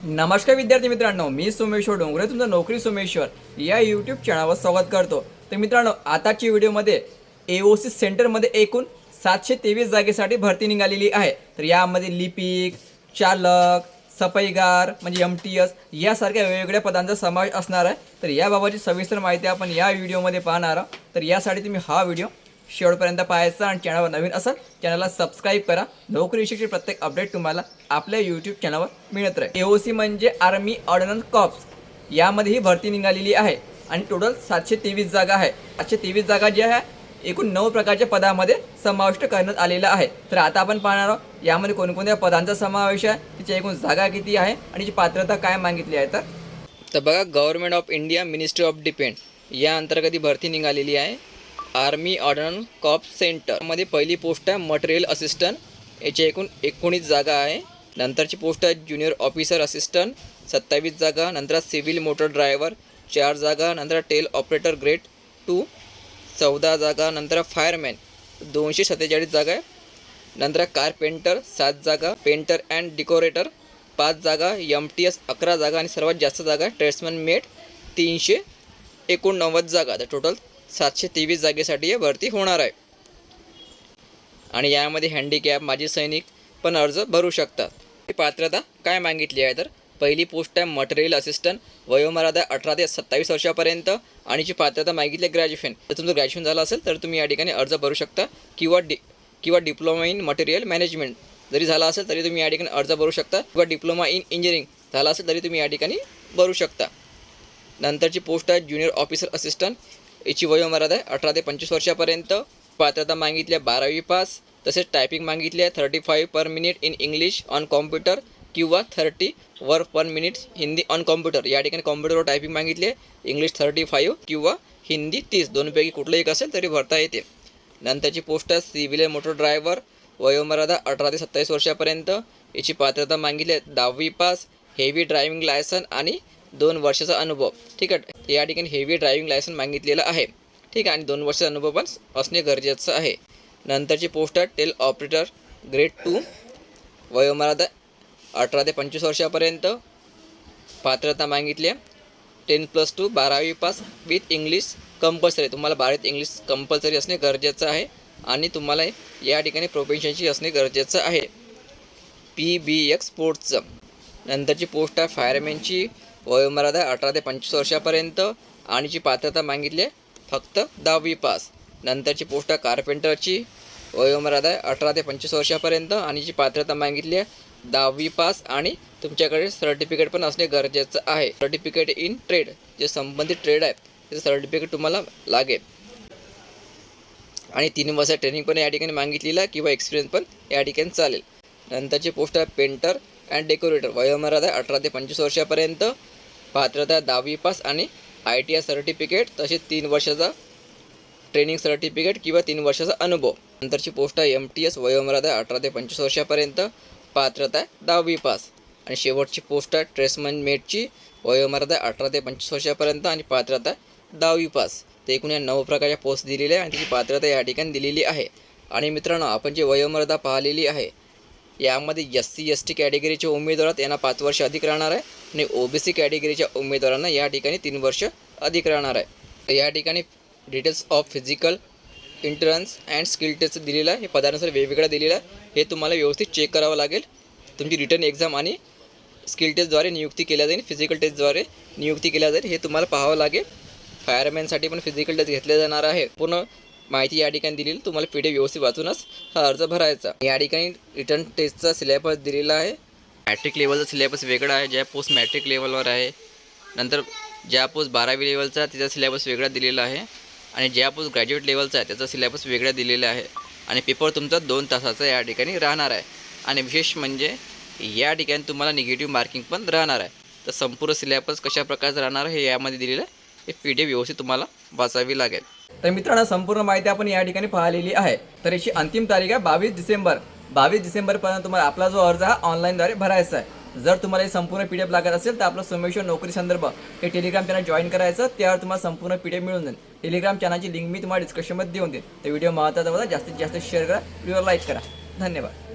नमस्कार विद्यार्थी मित्रांनो मी सोमेश्वर डोंगरे तुमचं नोकरी सोमेश्वर या यूट्यूब चॅनलवर स्वागत करतो. तर मित्रांनो आताची व्हिडिओमध्ये ए ओ सी सेंटरमध्ये एकूण सातशे तेवीस जागेसाठी भरती निघालेली आहे. तर यामध्ये लिपिक चालक सफाईगार म्हणजे एम टी एस यासारख्या वेगवेगळ्या पदांचा समावेश असणार आहे. तर याबाबतची सविस्तर माहिती आपण या व्हिडिओमध्ये पाहणार आहोत. तर यासाठी तुम्ही हा व्हिडिओ शेवटपर्यंत पाहायचं आणि चॅनलवर नवीन असाल चॅनलला सबस्क्राईब करा. नोकरीविषयीची प्रत्येक अपडेट तुम्हाला आपल्या यूट्यूब चॅनलवर मिळत राहील. ए ओ सी म्हणजे आर्मी ऑर्डनन्स कॉप्स यामध्ये ही भरती निघालेली आहे आणि टोटल सातशे तेवीस जागा आहे. सातशे तेवीस जागा ज्या आहे एकूण नऊ प्रकारच्या पदामध्ये समाविष्ट करण्यात आलेला आहे. तर आता आपण पाहणार आहोत यामध्ये कोणकोणत्या पदांचा समावेश आहे तिच्या एकूण जागा किती आहे आणि तिची पात्रता काय मागितली आहे तर? तर बघा government of India ministry of defence या अंतर्गत ही भरती निघालेली आहे. आर्मी ऑर्डन कॉप सेंटरमध्ये पहिली पोस्ट आहे मटेरियल असिस्टंट. याची एकूण एकोणीस जागा आहे. नंतरची पोस्ट आहे ज्युनियर ऑफिसर असिस्टंट. सत्तावीस जागा नंतर सिव्हिल मोटर ड्रायव्हर. चार जागा नंतर टेल ऑपरेटर ग्रेड टू. चौदा जागा नंतर फायरमॅन. दोनशे सत्तेचाळीस जागा आहे. नंतर कारपेंटर सात जागा. पेंटर अँड डिकोरेटर पाच जागा. एम टी एस अकरा जागा आणि सर्वात जास्त जागा ट्रेड्समन मेट तीनशे एकोणनव्वद जागा. तर टोटल सातशे तेवीस जागेसाठी हे भरती होणार आहे. आणि यामध्ये हँडिकॅप माजी सैनिक पण अर्ज भरू शकतात. पात्रता काय मागितली आहे तर पहिली पोस्ट आहे मटेरियल असिस्टंट वयोमर्यादा अठरा ते सत्तावीस वर्षापर्यंत आणि जी पात्रता मागितली आहे ग्रॅज्युएशन तर तुमचं ग्रॅज्युएशन झालं असेल तर तुम्ही या ठिकाणी अर्ज भरू शकता किंवा डि किंवा डिप्लोमा इन मटेरियल मॅनेजमेंट जरी झाला असेल तरी तुम्ही या ठिकाणी अर्ज भरू शकता किंवा डिप्लोमा इन इंजिनिअरिंग झाला असेल तरी तुम्ही या ठिकाणी भरू शकता. नंतरची पोस्ट आहे ज्युनियर ऑफिसर असिस्टंट याची वयोमर्यादा आहे. अठरा ते पंचवीस वर्षापर्यंत. पात्रता मागितल्या बारावी पास. तसेच टायपिंग मागितली आहे thirty five per minute in English on computer किंवा thirty word per minute Hindi on computer या ठिकाणी कॉम्प्युटरवर टायपिंग मागितली आहे. इंग्लिश थर्टी फाईव्ह किंवा हिंदी तीस. दोनपैकी कुठलं एक असेल तरी भरता येते. नंतरची पोस्ट आहे सिव्हिल मोटर ड्रायव्हर वयोमर्यादा अठरा ते सत्तावीस वर्षापर्यंत. याची पात्रता मागितली आहे दहावी पास. हेवी ड्रायव्हिंग लायसन आणि दोन वर्षाचा अनुभव. ठीक आहे? या ठिकाणी हेवी ड्रायव्हिंग लायसन मागितलेलं आहे. ठीक आहे? आणि दोन वर्षाचा अनुभव पण असणे गरजेचं आहे. नंतरची पोस्ट आहे टेल ऑपरेटर ग्रेड टू वयोमर्यादा अठरा ते पंचवीस वर्षापर्यंत पात्रता मागितली आहे. टेन प्लस टू बारावी पास विथ इंग्लिश कंपल्सरी तुम्हाला बारावीत इंग्लिश कंपल्सरी असणे गरजेचं आहे. आणि तुम्हाला या ठिकाणी प्रोफेशनची असणे गरजेचं आहे. पी बी एक्स स्पोर्ट्सचं नंतरची पोस्ट आहे फायरमॅनची वयोमर्यादा अठरा ते पंचवीस वर्षापर्यंत आणि जी पात्रता मागितली आहे. फक्त दहावी पास. नंतरची पोस्ट आहे कारपेंटरची वयोमर्यादा आहे अठरा ते पंचवीस वर्षापर्यंत आणि जी पात्रता मागितली आहे. दहावी पास आणि तुमच्याकडे सर्टिफिकेट पण असणे गरजेचं आहे. सर्टिफिकेट इन ट्रेड जे संबंधित ट्रेड आहे त्याचं सर्टिफिकेट तुम्हाला लागेल. आणि तीन वर्ष ट्रेनिंग पण या ठिकाणी मागितलेलं आहे किंवा एक्सपिरियन्स पण या ठिकाणी चालेल. नंतरची पोस्ट आहे पेंटर अँड डेकोरेटर वयोमर्यादा आहे अठरा ते पंचवीस वर्षापर्यंत पात्रता आहे दहावी पास आणि आय टी आय सर्टिफिकेट तसेच तीन वर्षाचा ट्रेनिंग सर्टिफिकेट किंवा तीन वर्षाचा अनुभव. नंतरची पोस्ट आहे एम टी एस वयोमर्यादा अठरा ते पंचवीस वर्षापर्यंत पात्रता आहे दहावी पास आणि शेवटची पोस्ट आहे ट्रेसमन मेटची वयोमर्यादा अठरा ते पंचवीस वर्षापर्यंत आणि पात्रता आहे दहावी पास ते एकूण या नऊ प्रकारच्या पोस्ट दिलेल्या आहे आणि त्याची पात्रता या ठिकाणी दिलेली आहे. आणि मित्रांनो आपण जी वयोमर्यादा पाहिलेली आहे यामध्ये एस सी एस टी कॅटेगरीचे उमेदवार यांना पाच वर्ष अधिक राहणार आहे. आणि ओ बी सी कॅटेगरीच्या उमेदवारांना या ठिकाणी तीन वर्ष अधिक राहणार आहे. या ठिकाणी details of physical entrance and skill test दिलेलं आहे. हे पदानुसार वेगवेगळं दिलेलं आहे हे तुम्हाला व्यवस्थित चेक करावं लागेल. तुमची रिटर्न एक्झाम आणि स्किल टेस्टद्वारे नियुक्ती केल्या जाईल. फिजिकल टेस्टद्वारे नियुक्ती केल्या जाईल. हे तुम्हाला पाहावं लागेल. फायरमॅनसाठी पण फिजिकल टेस्ट घेतले जाणार आहे. पूर्ण माहिती या ठिकाणी दिलेली तुम्हाला पी डी व्यवस्थित वाचूनच हा अर्ज भरायचा या ठिकाणी रिटर्न टेस्टचा सिलेबस दिलेला आहे. मॅट्रिक लेवलचा सिलेबस वेगळा आहे ज्या पोस्ट मॅट्रिक लेवलवर आहे. नंतर ज्या पोस्ट बारावी लेवलचा त्याचा सिलेबस वेगळा दिलेला आहे. आणि ज्या पोस्ट ग्रॅज्युएट लेवलचा आहे त्याचा सिलेबस वेगळा दिलेला आहे. आणि पेपर तुमचा दोन तासाचा या ठिकाणी राहणार आहे. आणि विशेष म्हणजे या ठिकाणी तुम्हाला निगेटिव्ह मार्किंग पण राहणार आहे. तर संपूर्ण सिलेबस कशा प्रकारचं राहणार आहे हे यामध्ये दिलेलं आहे. हे पी डी व्यवस्थित तुम्हाला वाचावी लागेल. तर मित्रांनो संपूर्ण माहिती आपण या ठिकाणी पाहिलेली आहे. तर याची अंतिम तारीख आहे बावीस डिसेंबर. बावीस डिसेंबरपर्यंत तुम्हाला आपला जो अर्ज हा ऑनलाईनद्वारे भरायचा आहे. जर तुम्हाला हे संपूर्ण पी डी एफ लागत असेल तर आपलं सोमेश्वर नोकरी संदर्भ हे टेलिग्राम चॅनल जॉईन करायचं. त्यावर तुम्हाला संपूर्ण पी डी एफ मिळून जाईल. टेलिग्राम चॅनलची लिंक मी तुम्हाला डिस्क्रिप्शनमध्ये देऊन देईन. तर व्हिडिओ महत्त्वाचा होता जास्तीत जास्त शेअर करा व्हिडिओ लाईक करा. धन्यवाद.